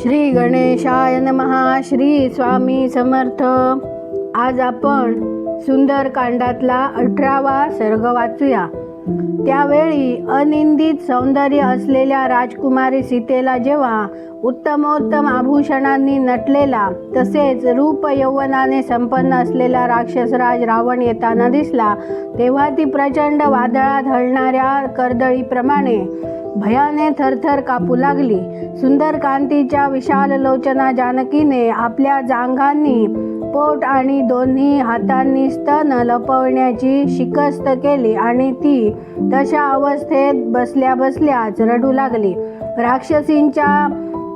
श्री गणेशाय नमहा श्री स्वामी समर्थ. आज आपण सुंदरकांडातला अठरावा सर्ग वाचूया. त्यावेळी अनिंदित सौंदर्य असलेल्या राजकुमारी सीतेला जेव्हा उत्तमोत्तम आभूषणांनी नटलेला तसेच रूप यौवनाने संपन्न असलेला राक्षसराज रावण येताना दिसला तेव्हा ती प्रचंड वादळात हलणाऱ्या कर्दळीप्रमाणे भयाने थरथर कापू लागली. सुंदर कांतीच्या विशाल लोचना जानकीने आपल्या जांघांनी पोट आणि दोन्ही हातांनी स्तन लपवण्याची शिकस्त केली आणि ती तशा अवस्थेत बसल्या बसल्याच रडू लागली. राक्षसींच्या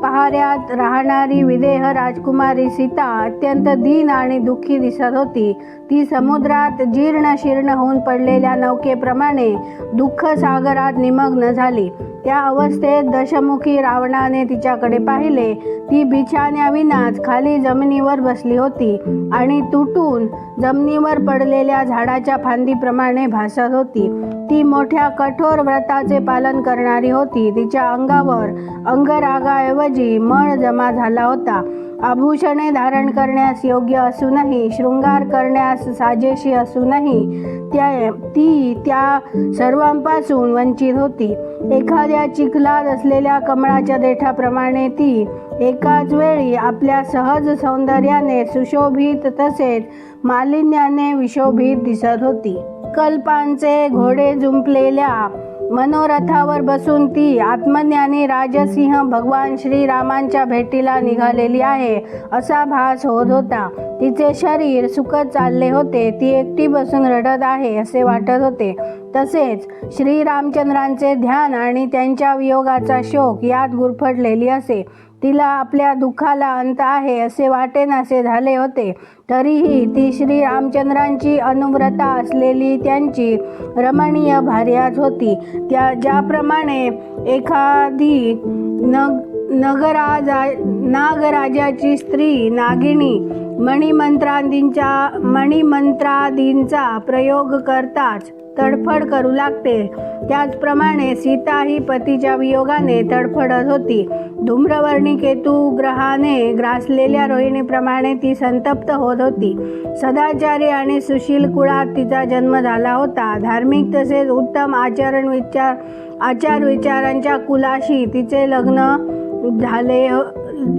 पहाऱ्यात राहणारी विदेह राजकुमारी सीता अत्यंत दीन आणि दुःखी दिसत होती. ती समुद्रात जीर्ण शीर्ण होऊन पडलेल्या नौकेप्रमाणे दुःख सागरात निमग्न झाली. त्या अवस्थेत दशमुखी रावणाने तिच्याकडे पाहिले. ती बिछाण्याविनाच खाली जमिनीवर बसली होती आणि तुटून जमिनीवर पडलेल्या झाडाच्या फांदीप्रमाणे भासत होती. ती मोठ्या कठोर व्रताचे पालन करणारी होती. तिच्या अंगावर अंगरागाऐवजी मळ जमा झाला होता. आभूषणे धारण करण्यास योग्य असूनही शृंगार करण्यास साजेशी असूनही त्या ती त्या सर्वांपासून वंचित होती. एखाद्या चिखलात असलेल्या कमळाच्या देठाप्रमाणे ती एकाच वेळी आपल्या सहज सौंदर्याने सुशोभित तसेच मालिन्याने विशोभित दिसत होती. कल्पांचे घोडे जुंपलेल्या मनोरथावर बसून ती आत्मज्ञानी राजसिंह भगवान श्रीरामांच्या भेटीला निघालेली आहे असा भास होत होता. तिचे शरीर सुकत चालले होते ती एकटी बसून रडत आहे असे वाटत होते. तसेच श्रीरामचंद्रांचे ध्यान आणि त्यांच्या वियोगाचा शोक यात गुरफटलेली असे. तिला आपल्या दुःखाला अंत आहे असे वाटेनासे झाले होते. तरीही ती श्री रामचंद्रांची अनुव्रता असलेली त्यांची रमणीय भार्याच होती. त्या ज्याप्रमाणे एखादी नग नगराजा नागराजाची स्त्री नागिनी मणिमंत्रादींच्या मणिमंत्रादींचा प्रयोग करताच तडफड करू लागते. त्याचप्रमाणे सीता ही पतीच्या वियोगाने तडफडत होती. धूम्रवर्णी केतू ग्रहाने ग्रासलेल्या रोहिणीप्रमाणे ती संतप्त होत होती. सदाचारी आणि सुशील कुळात तिचा जन्म झाला होता. धार्मिक तसेच उत्तम आचरण विचार आचार विचारांच्या कुलाशी तिचे लग्न झाले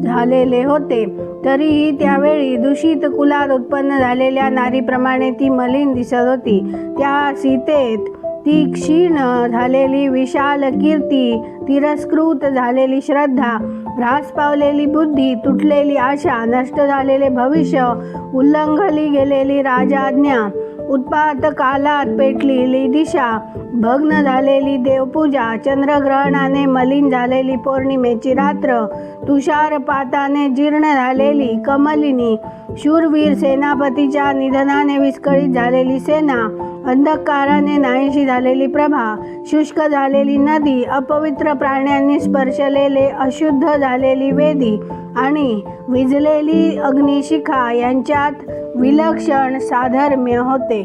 झालेले होते. तरीही त्यावेळी दूषित कुलात उत्पन्न झालेल्या नारीप्रमाणे ती मलिन दिसत होती. त्या सीतेत ती क्षीण झालेली विशाल कीर्ती तिरस्कृत झालेली श्रद्धा ह्रास पावलेली बुद्धी तुटलेली आशा नष्ट झालेले भविष्य उल्लंघली गेलेली राजाज्ञा उत्पात कालात पेटलेली दिशा भग्न झालेली देवपूजा चंद्रग्रहणाने मलिन झालेली पौर्णिमेची रात्र तुषारपाताने जीर्ण झालेली कमलिनी शूरवीर सेनापतीच्या निधनाने विस्कळीत झालेली सेना अंधकाराने नाहीशी झालेली प्रभा शुष्क झालेली नदी अपवित्र प्राण्यांनी स्पर्शलेले अशुद्ध झालेली वेदी आणि विजलेली अग्निशिखा यांच्यात विलक्षण साधर्म्य होते.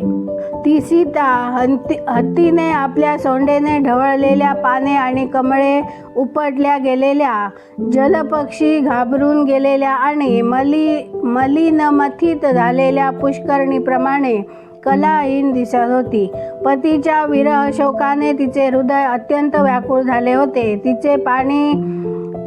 ती सीता हंती हत्तीने आपल्या सोंडेने ढवळलेल्या पाने आणि कमळे उपटल्या गेलेल्या जलपक्षी घाबरून गेलेल्या आणि मली मलिनमथित झालेल्या पुष्करणीप्रमाणे कलाहीन दिसत होती. पतीच्या विरह शोकाने तिचे हृदय अत्यंत व्याकुळ झाले होते. तिचे पाणी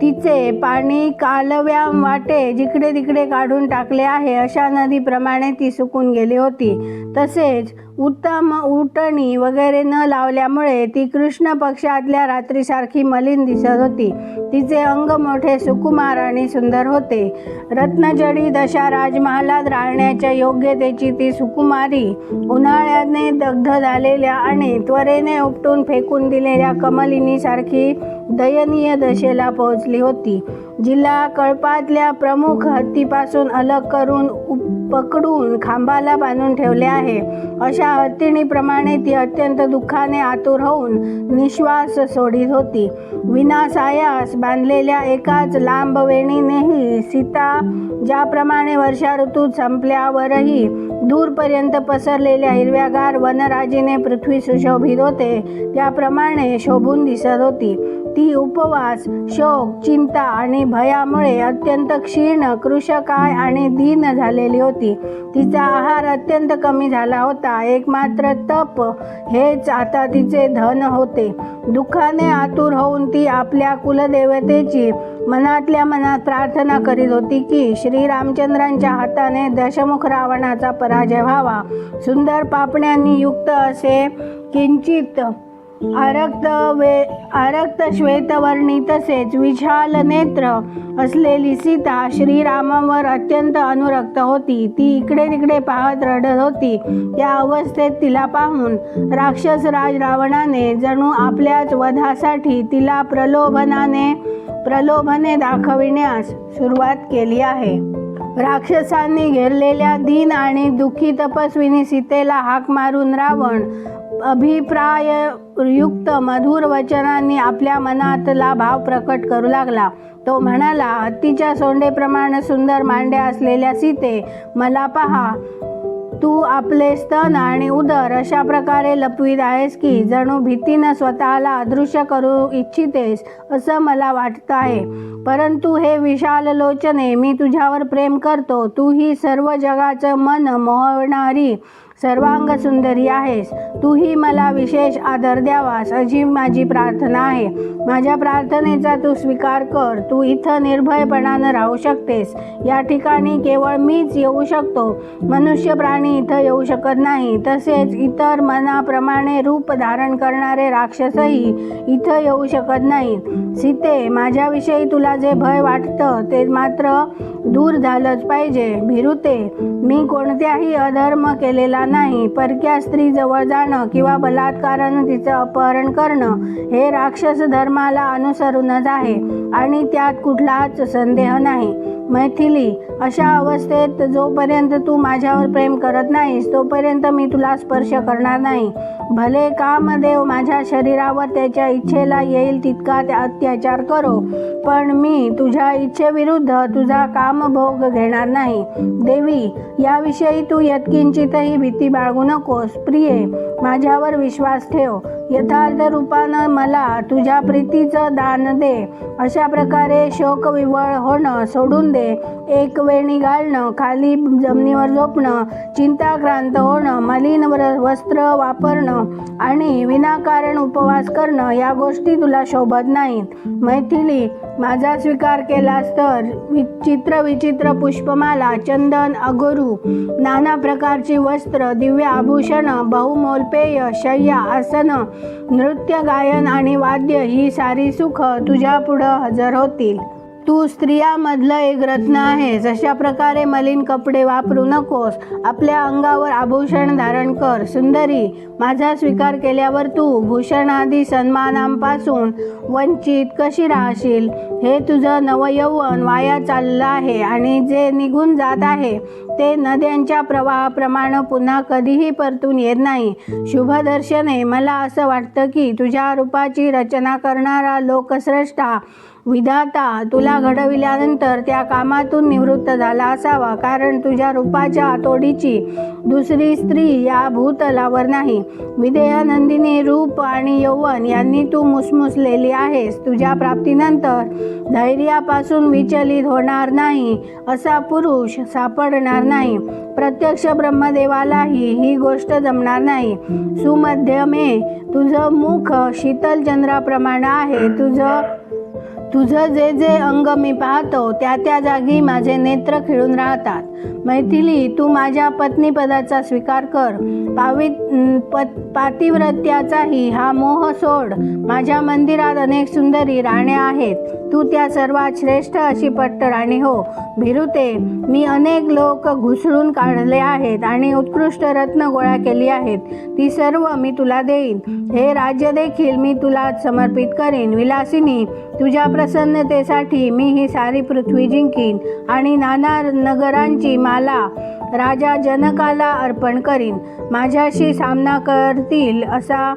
तिचे पाणी कालव्याम वाटे जिकडे तिकडे काढून टाकले आहे अशा नदीप्रमाणे ती सुकून गेली होती. तसेच उत्तम उटणी वगैरे न लावल्यामुळे ती कृष्ण पक्षातल्या रात्रीसारखी मलिन दिसत होती. तिचे अंग मोठे सुकुमार आणि सुंदर होते. रत्नजडी दशा राजमहालात राहण्याच्या योग्यतेची ती सुकुमारी उन्हाळ्याने दग्ध झालेल्या आणि त्वरेने उपटून फेकून दिलेल्या कमलिनीसारखी दयनीय दशेला पोहोचली होती. जिला कळपातल्या प्रमुख हत्तीपासून अलग करून उप पकडून खांबाला बांधून ठेवले आहे. अशा हत्तीणीप्रमाणे ती अत्यंत दुःखाने आतुर होऊन निश्वास सोडित होती. विनासायास बांधलेल्या एकाच लांब वेणीनेही सीता ज्याप्रमाणे वर्षा ऋतू संपल्यावरही दूरपर्यंत पसरलेल्या हिरव्यागार वनराजीने पृथ्वी सुशोभित होते त्याप्रमाणे शोभून दिसत होती. ती उपवास शोक चिंता आणि भयामुळे अत्यंत क्षीण कृशकाय आणि दीन झालेली होती. तिचा आहार अत्यंत कमी झाला होता. एकमात्र तप हेच आता तिचे धन होते. दुःखाने आतुर होऊन ती आपल्या कुलदेवतेची मनातल्या मनात प्रार्थना करीत होती की श्रीरामचंद्रांच्या हाताने दशमुख रावणाचा पराजय व्हावा. सुंदर पापण्यांनी युक्त असे किंचित आरक्त वे आरक्त श्वेतवर्णी तसेच विशाल नेत्र असलेली सीता श्रीरामावर अत्यंत अनुरक्त होती. ती इकडे तिकडे पाहत रडत होती. या अवस्थेत तिला पाहून राक्षस राज रावणाने जणू आपल्याच वधासाठी तिला प्रलोभनाने प्रलोभने दाखविण्यास सुरुवात केली आहे. राक्षसांनी घेरलेल्या दीन आणि दुःखी तपस्विनी सीतेला हाक मारून रावण अभिप्राय युक्त मधुर वचनांनी आपल्या मनातला भाव प्रकट करू लागला. तो म्हणाला हत्तीच्या सोंडेप्रमाणे सुंदर मांड्या असलेल्या सीते मला पहा तू आपले स्तन आणि उदर अशा प्रकारे लपवीत आहेस की जणू भीतीनं स्वतःला अदृश्य करू इच्छितेस असं मला वाटतं आहे. परंतु हे विशाल लोचने मी तुझ्यावर प्रेम करतो. तू ही सर्व जगाचं मन मोहणारी सर्वांग सुंदरी आहेस. तूही मला विशेष आदर द्यावास. अशी माझी प्रार्थना आहे. माझ्या प्रार्थनेचा तू स्वीकार कर. तू इथं निर्भयपणानं राहू शकतेस. या ठिकाणी केवळ मीच येऊ शकतो. मनुष्य प्राणी इथं येऊ शकत नाही. तसेच इतर मनाप्रमाणे रूप धारण करणारे राक्षसही इथं येऊ शकत नाहीत. सीते माझ्याविषयी तुला जे भय वाटतं ते मात्र दूर झालंच पाहिजे. भिरुते मी कोणत्याही अधर्म केलेला नाही परक्या स्त्री जवळ जाणं किंवा बलात्कारानं तिचं अपहरण करणं हे राक्षस धर्माला अनुसरूनच आहे आणि त्यात कुठलाच संदेह नाही. मैथिली अशा अवस्थेत जोपर्यंत तू माझ्यावर प्रेम करत नाहीस तोपर्यंत मी तुला स्पर्श करणार नाही. भले कामदेव माझ्या शरीरावर त्याच्या इच्छेला येईल तितका त्या अत्याचार करो पण मी तुझ्या इच्छेविरुद्ध तुझा कामभोग घेणार नाही. देवी याविषयी तू यत्किंचितही भीती बाळगू नकोस. प्रिये माझ्यावर विश्वास ठेव. यथार्थ रूपानं मला तुझ्या प्रीतीचं दान दे. अशा प्रकारे शोक विवळ होणं सोडून दे. एक वेणी घालणं खाली जमिनीवर झोपणं चिंताक्रांत होणं मलिन वस्त्र वापरणं आणि विनाकारण उपवास करणं या गोष्टी तुला शोभत नाहीत. मैथिली माझा स्वीकार केलास तर विचित्र विचित्र पुष्पमाला चंदन अगोरू नाना प्रकारची वस्त्र दिव्य आभूषण बहुमोलपेय शय्या आसन नृत्य गायन आणि वाद्य ही सारी सुख तुझ्या पुढं हजर होतील. तू स्त्रियामधलं एक रत्न आहेस. अशा प्रकारे मलिन कपडे वापरू नकोस. आपल्या अंगावर आभूषण धारण कर. सुंदरी माझा स्वीकार केल्यावर तू भूषणादी सन्मानांपासून वंचित कशी राहशील? हे तुझं नवयौवन वाया चाललं आहे आणि जे निघून जात आहे ते नद्यांच्या प्रवाहाप्रमाणे पुन्हा कधीही परतून येत नाही. शुभदर्शने मला असं वाटतं की तुझ्या रूपाची रचना करणारा लोकश्रेष्ठा विधाता तुला घडविल्यानंतर त्या कामातून निवृत्त झाला असावा कारण तुझ्या रूपाच्या तोडीची दुसरी स्त्री या भूतलावर नाही. विदयानंदिनी रूप आणि यौवन यांनी तू मुसमुसलेली आहेस. तुझ्या प्राप्तीनंतर धैर्यापासून विचलित होणार नाही असा पुरुष सापडणार नाही. प्रत्यक्ष ब्रह्मदेवालाही ही गोष्ट जमणार नाही. सुमध्यमे तुझं मुख शीतल चंद्राप्रमाणे आहे. तुझं तुझं जे जे अंग मी पाहतो त्या त्या जागी माझे नेत्र खिळून राहतात. मैथिली तू माझ्या पत्नीपदाचा स्वीकार कर. पावित पत पातिव्रत्याचाही हा मोह सोड. माझ्या मंदिरात अनेक सुंदरी राण्या आहेत. तू त्या सर्वात श्रेष्ठ अशी पट्ट राणी हो. भिरुते मी अनेक लोक घुसळून काढले आहेत आणि उत्कृष्ट रत्न गोळा केली आहेत. ती सर्व मी तुला देईन. हे राज्य देखील मी तुला समर्पित करेन. विलासिनी तुझ्या प्रसन्नतेसाठी मी ही सारी पृथ्वी जिंकीन आणि नाना नगरांची माला राजा जनकाला अर्पण करीन. माझ्याशी सामना कर करतील असा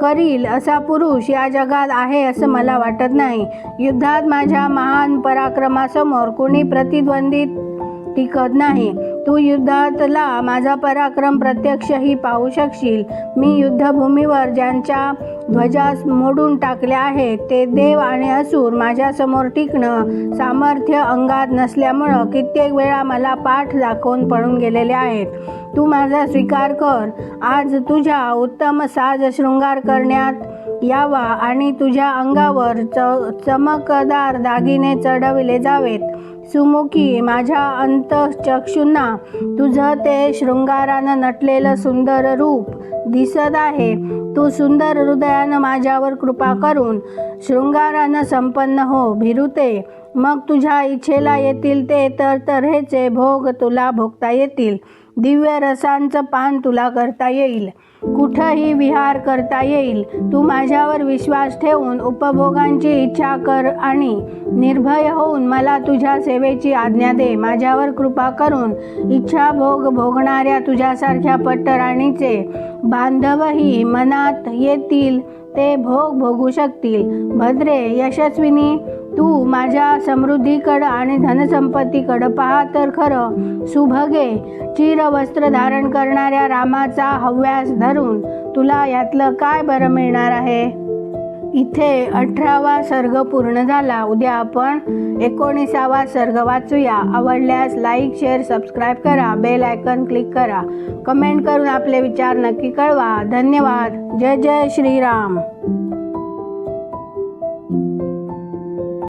करील असा पुरुष या जगात आहे असं मला वाटत नाही. युद्धात माझ्या महान पराक्रमासमोर कुणी प्रतिद्वंदित टिकत नाही. तू युद्धातला माझा पराक्रम प्रत्यक्षही पाहू शकशील. मी युद्धभूमीवर ज्यांच्या ध्वजास मोडून टाकल्या आहेत ते देव आणि असुर माझ्यासमोर टिकणं सामर्थ्य अंगात नसल्यामुळं कित्येक वेळा मला पाठ दाखवून पळून गेलेले आहेत. तू माझा स्वीकार कर. आज तुझ्या उत्तम साज शृंगार करण्यात यावा आणि तुझ्या अंगावर च चमकदार दागिने चढविले जावेत. सुमुखी माझ्या अंतचक्षूंना तुझं ते शृंगारानं नटलेलं सुंदर रूप दिसत आहे. तू सुंदर हृदयानं माझ्यावर कृपा करून शृंगारानं संपन्न हो भिरुते मग तुझ्या इच्छेला येतील ते तर तऱ्हेचे भोग तुला भोगता येतील. दिव्य रसांचं पान तुला करता येईल. कुठंही विहार करता येईल. तू माझ्यावर विश्वास ठेवून उपभोगांची इच्छा कर आणि निर्भय होऊन मला तुझ्या सेवेची आज्ञा दे. माझ्यावर कृपा करून इच्छा भोग भोगणाऱ्या तुझ्यासारख्या पट्टराणीचे बांधवही मनात येतील ते भोग भोगू शकतील. भद्रे यशस्विनी तू माझ्या समृद्धीकडं आणि धनसंपत्तीकडं पहा तर खरं. सुभगे चिरवस्त्र धारण करणाऱ्या रामाचा हव्यास धरून तुला यातलं काय बरं मिळणार आहे? इथे अठरावा सर्ग पूर्ण झाला. उद्या आपण एकोणीसावा सर्ग वाचूया. आवडल्यास लाईक शेअर सबस्क्राईब करा. बेल आयकन क्लिक करा. कमेंट करून आपले विचार नक्की कळवा. धन्यवाद. जय जय श्रीराम.